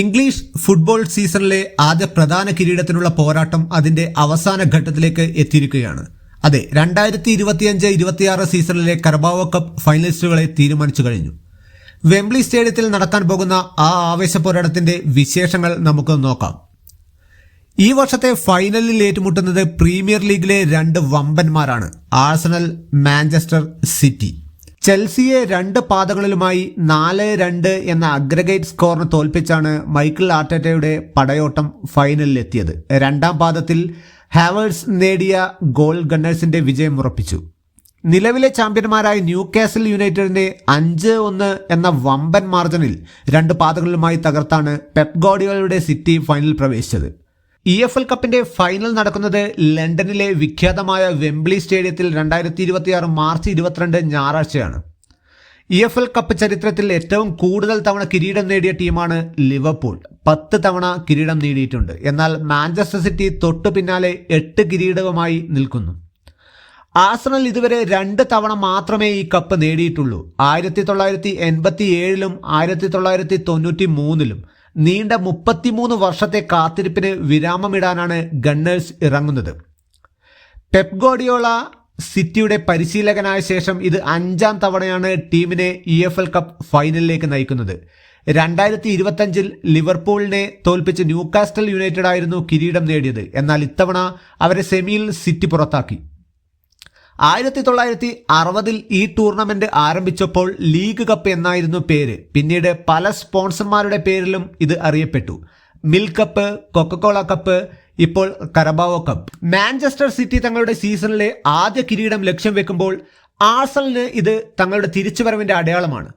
English football സീസണിലെ ആദ്യ പ്രധാന കിരീടത്തിനുള്ള പോരാട്ടം അതിന്റെ അവസാന ഘട്ടത്തിലേക്ക് എത്തിയിരിക്കുകയാണ്. അതെ രണ്ടായിരത്തി ഇരുപത്തിയഞ്ച് ഇരുപത്തിയാറ് സീസണിലെ കർബാവോ കപ്പ് ഫൈനലിസ്റ്റുകളെ തീരുമാനിച്ചു കഴിഞ്ഞു. വെംബ്ലി സ്റ്റേഡിയത്തിൽ നടക്കാൻ പോകുന്ന ആ ആവേശ പോരാട്ടത്തിന്റെ വിശേഷങ്ങൾ നമുക്ക് നോക്കാം. ഈ വർഷത്തെ ഫൈനലിൽ ഏറ്റുമുട്ടുന്നത് പ്രീമിയർ ലീഗിലെ രണ്ട് വമ്പന്മാരാണ് ആഴ്സണൽ മാഞ്ചസ്റ്റർ സിറ്റി. ചെൽസിയെ രണ്ട് പാതകളിലുമായി നാല് രണ്ട് എന്ന അഗ്രഗേറ്റ് സ്കോറിന് തോൽപ്പിച്ചാണ് മൈക്കിൾ ആർട്ടറ്റയുടെ പടയോട്ടം ഫൈനലിലെത്തിയത്. രണ്ടാം പാദത്തിൽ ഹാവേഴ്സ് നേടിയ ഗോൾ ഗണ്ണേഴ്സിന്റെ വിജയം ഉറപ്പിച്ചു. നിലവിലെ ചാമ്പ്യന്മാരായ ന്യൂ കാസൽ യുണൈറ്റഡിനെ അഞ്ച് ഒന്ന് എന്ന വമ്പൻ മാർജിനിൽ രണ്ട് പാതകളിലുമായി തകർത്താണ് പെപ് ഗോഡിയോയുടെ സിറ്റി ഫൈനലിൽ പ്രവേശിച്ചത്. ഇ എഫ് എൽ കപ്പിന്റെ ഫൈനൽ നടക്കുന്നത് ലണ്ടനിലെ വിഖ്യാതമായ വെംബ്ലി സ്റ്റേഡിയത്തിൽ രണ്ടായിരത്തി ഇരുപത്തിയാറ് മാർച്ച് ഇരുപത്തിരണ്ട് ഞായറാഴ്ചയാണ്. ഇ എഫ് എൽ കപ്പ് ചരിത്രത്തിൽ ഏറ്റവും കൂടുതൽ തവണ കിരീടം നേടിയ ടീമാണ് ലിവർപൂൾ. പത്ത് തവണ കിരീടം നേടിയിട്ടുണ്ട്. എന്നാൽ മാഞ്ചസ്റ്റർ സിറ്റി തൊട്ടു പിന്നാലെ എട്ട് കിരീടവുമായി നിൽക്കുന്നു. ആസണൽ ഇതുവരെ രണ്ട് തവണ മാത്രമേ ഈ കപ്പ് നേടിയിട്ടുള്ളൂ. ആയിരത്തി തൊള്ളായിരത്തി എൺപത്തി ഏഴിലും ആയിരത്തി തൊള്ളായിരത്തി തൊണ്ണൂറ്റി മൂന്നിലും നീണ്ട മുപ്പത്തിമൂന്ന് വർഷത്തെ കാത്തിരിപ്പിന് വിരാമമിടാനാണ് ഗണ്ണേഴ്സ് ഇറങ്ങുന്നത്. പെപ് ഗോഡിയോള സിറ്റിയുടെ പരിശീലകനായ ശേഷം ഇത് അഞ്ചാം തവണയാണ് ടീമിനെ ഇ എഫ് എൽ കപ്പ് ഫൈനലിലേക്ക് നയിക്കുന്നത്. രണ്ടായിരത്തി ഇരുപത്തഞ്ചിൽ ലിവർപൂളിനെ തോൽപ്പിച്ച് ന്യൂകാസ്റ്റൽ യുണൈറ്റഡ് ആയിരുന്നു കിരീടം നേടിയത്. എന്നാൽ ഇത്തവണ അവരെ സെമിയിൽ സിറ്റി പുറത്താക്കി. ആയിരത്തി തൊള്ളായിരത്തി അറുപതിൽ ഈ ടൂർണമെന്റ് ആരംഭിച്ചപ്പോൾ ലീഗ് കപ്പ് എന്നായിരുന്നു പേര്. പിന്നീട് പല സ്പോൺസർമാരുടെ പേരിലും ഇത് അറിയപ്പെട്ടു. മിൽ കപ്പ് കൊക്കക്കോള കപ്പ് ഇപ്പോൾ കരബാവോ കപ്പ്. മാഞ്ചസ്റ്റർ സിറ്റി തങ്ങളുടെ സീസണിലെ ആദ്യ കിരീടം ലക്ഷ്യം വെക്കുമ്പോൾ ആഴ്സണലിന് ഇത് തങ്ങളുടെ തിരിച്ചുവരവിന്റെ അടയാളമാണ്.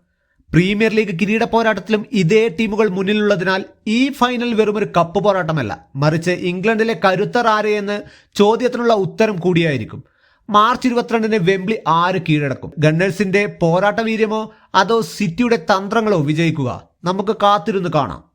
പ്രീമിയർ ലീഗ് കിരീട പോരാട്ടത്തിലും ഇതേ ടീമുകൾ മുന്നിലുള്ളതിനാൽ ഈ ഫൈനൽ വെറുമൊരു കപ്പ് പോരാട്ടമല്ല. മറിച്ച് ഇംഗ്ലണ്ടിലെ കരുത്തർ ആരെയെന്ന് ചോദ്യത്തിനുള്ള ഉത്തരം കൂടിയായിരിക്കും. മാർച്ച് ഇരുപത്തിരണ്ടിന് വെംബ്ലി ആര് കീഴടക്കും? ഗണ്ണേഴ്സിന്റെ പോരാട്ട വീര്യമോ അതോ സിറ്റിയുടെ തന്ത്രങ്ങളോ വിജയിക്കുക? നമുക്ക് കാത്തിരുന്ന് കാണാം.